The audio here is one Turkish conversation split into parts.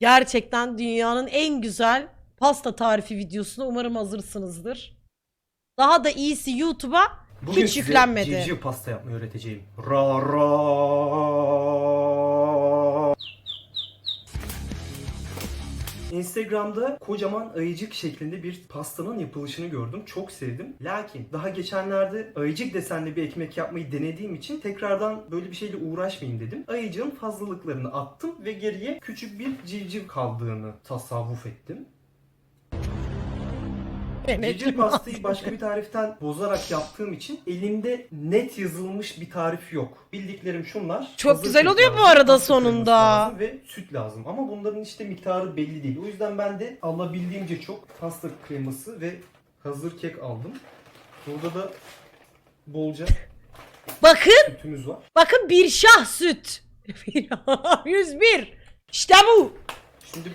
Gerçekten dünyanın en güzel pasta tarifi videosuna umarım hazırsınızdır. Daha da iyisi YouTube'a hiç yüklenmedi. civciv pasta yapmayı öğreteceğim. Ra ra. Instagram'da kocaman ayıcık şeklinde bir pastanın yapılışını gördüm. Çok sevdim. Lakin daha geçenlerde ayıcık desenli bir ekmek yapmayı denediğim için tekrardan böyle bir şeyle uğraşmayayım dedim. Ayıcığın fazlalıklarını attım ve geriye küçük bir civciv kaldığını tasavvuf ettim. Civciv pastayı başka bir tariften bozarak yaptığım için elimde net yazılmış bir tarif yok. Bildiklerim şunlar. Çok Hazır güzel oluyor bu lazım, arada pasta kreması sonunda. lazım Ve süt lazım. Ama bunların işte miktarı belli değil. O yüzden ben de alabildiğimce çok pasta kreması ve hazır kek aldım. Burada da bolca Bakın, sütümüz var. bakın bir şah süt. 101. İşte bu. Şimdi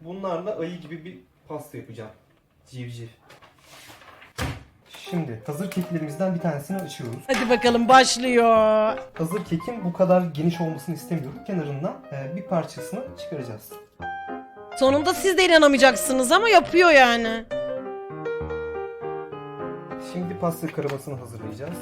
bunlarla ayı gibi bir pasta yapacağım. Civciv. Şimdi hazır keklerimizden bir tanesini açıyoruz. Hadi bakalım başlıyor. Hazır kekin bu kadar geniş olmasını istemiyorum. Kenarından e, bir parçasını çıkaracağız. Sonunda siz de inanamayacaksınız ama yapıyor yani. Şimdi pasta kremasını hazırlayacağız.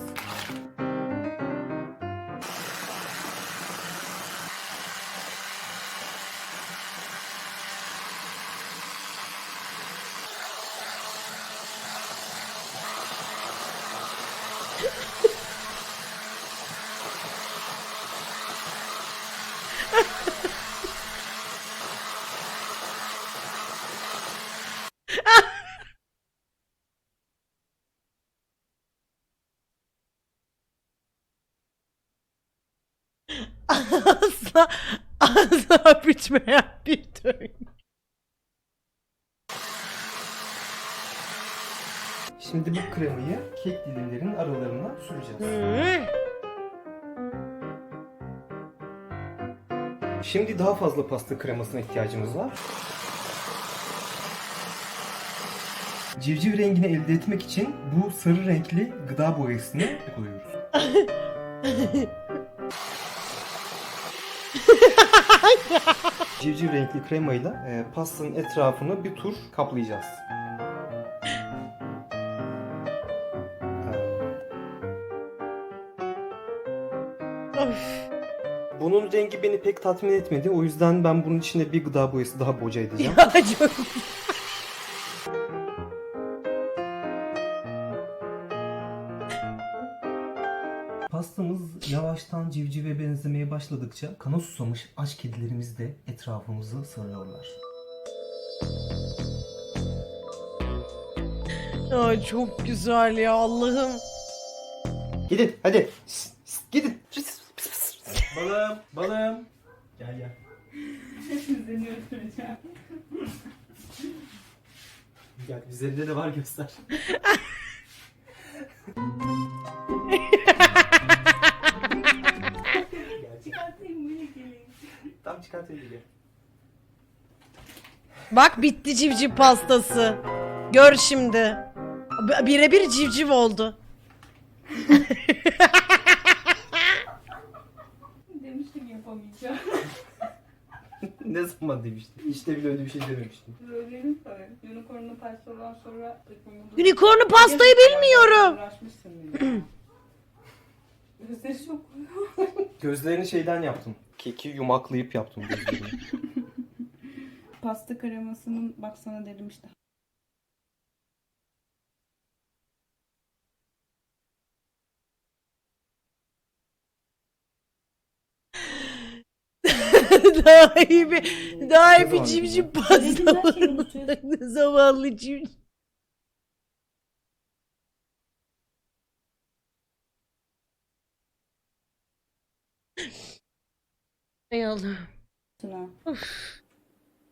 Asla, asla bitmeyen bir döngü. Şimdi bu kremayı kek dilimlerinin aralarına süreceğiz. Şimdi daha fazla pasta kremasına ihtiyacımız var. Civciv rengini elde etmek için bu sarı renkli gıda boyasını koyuyoruz. Civciv renkli kremayla e, pastanın etrafını bir tur kaplayacağız. Of. Bunun rengi beni pek tatmin etmedi. O yüzden ben bunun içine bir gıda boyası daha boca edeceğim. Ya çok Pastamız yavaştan civcive benzemeye başladıkça kana susamış aç kedilerimiz de etrafımızı sarıyorlar. Ya çok güzel ya Allah'ım. Gidin hadi. Şşt, şşt, gidin. Balım, balım. Gel gel. Seni öldüreceğim. Gel üzerinde de var göster. Gel, Çıkartayım böyle geleyim. Tam çıkartayım gel. Bak bitti civciv pastası. Gör şimdi. B- Birebir civciv oldu. yapamayacağım. ne zaman demiştin? İşte bile öyle bir şey dememiştim. Söyleyelim sana. Unicorn'u pastadan sonra... Unicorn'u pastayı bilmiyorum. Uğraşmışsın bile. Gözleri çok Gözlerini şeyden yaptım. Keki yumaklayıp yaptım gözlerini. Pasta kremasının baksana dedim işte. Daha iyi bir daha iyi bir bilmiyorum. pasta. Zavallı civciv. Ey Allah'ım. Tuna.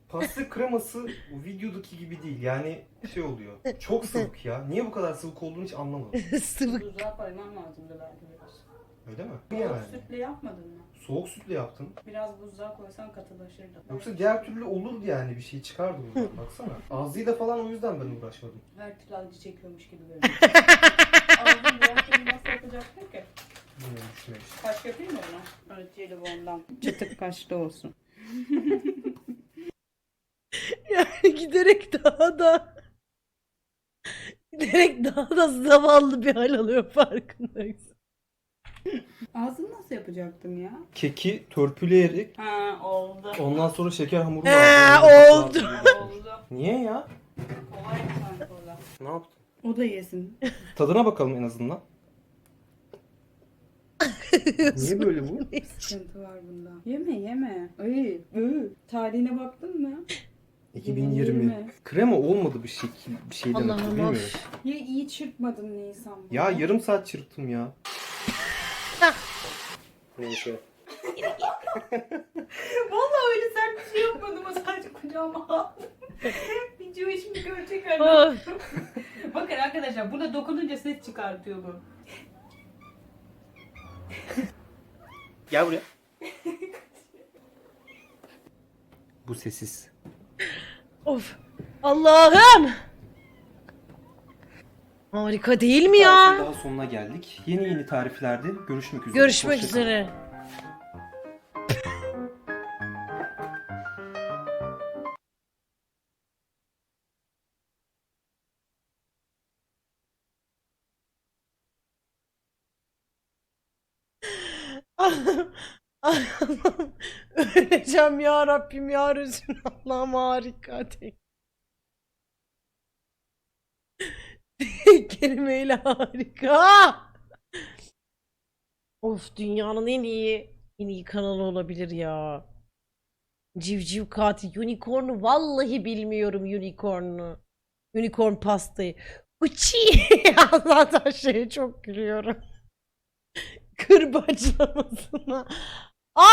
Pasta kreması bu videodaki gibi değil. Yani şey oluyor. Çok sıvık ya. Niye bu kadar sıvık olduğunu hiç anlamadım. Sıvık. Buzluğa koymam lazımdı belki biraz. Öyle mi? Soğuk Yani. sütle yapmadın mı? Soğuk sütle yaptım. Biraz buzluğa koysan katılaşırdı. Yoksa diğer türlü olurdu yani bir şey çıkardı buradan baksana. Ağzıyla falan o yüzden ben uğraşmadım. Her türlü acı çekiyormuş gibi görünüyor. Ağzını türlü nasıl yapacaktın ki? Bilmiyorum düşünmemiştim. Kaş yapayım mı ona? Evet jelibondan. Çıtık kaşlı olsun. Yani giderek daha da giderek daha da zavallı bir hal alıyor farkındayız. Ağzını nasıl yapacaktım ya? Keki törpüleyerek Ha oldu. ondan sonra şeker hamuru Ee, oldu. oldu. Niye ya? Kolay sanki o da. Ne yaptın? O da yesin. Tadına bakalım en azından. Niye böyle bu? Sıkıntı var bunda. Yeme yeme. Ay, ıı. Tarihine baktın mı? 2020. Krema olmadı bir şey bir şeyden ötürü Allah'ım bilmiyorum. of. Ya iyi çırpmadın Nisan. bunu. Ya yarım saat çırptım ya. Neyse. Vallahi öyle sert bir şey yapmadım. O sadece kucağıma aldım. Video şimdi görecek. Of. Bakın arkadaşlar burada dokununca ses çıkartıyor bu. Gel buraya. Bu sessiz. Of. Allah'ım. Harika değil mi ya? daha sonuna geldik. Yeni yeni tariflerde görüşmek üzere. Görüşmek Hoşça kalın. üzere. Öleceğim ya Rabbim ya Resulüm Allah'ım harika tek. kelimeyle harika. Of dünyanın en iyi en iyi kanalı olabilir ya. Civciv katil unicorn'u vallahi bilmiyorum unicorn'u. Unicorn pastayı. Uçi Allah'tan şeye çok gülüyorum. Kırbaçlamasına. Aa